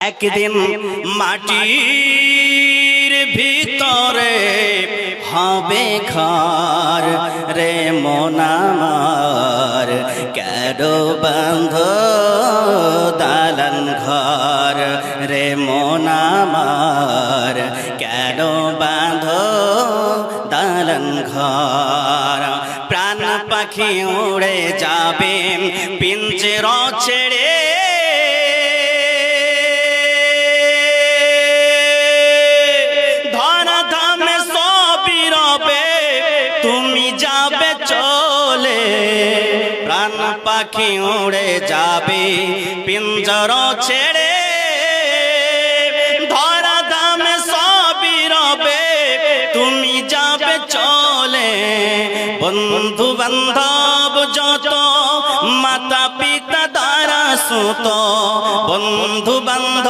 একদিন মাটির ভিতরে হবে ঘর রে মনামার কেডো বন্ধ দালন ঘর রে মনামার কেন বাঁধ দালন ঘর। প্রাণ পাখি উড়ে যাবে পিঞ্জের ছেড়ে প্রাণ পাখি উড়ে যাবে, পিঞ্জর ছেড়ে। ধরা দাম সবই রবে, তুমি যাবে চলে। বন্ধু বান্ধব যত মাতা পিতা দ্বারা সুত বন্ধু বান্ধব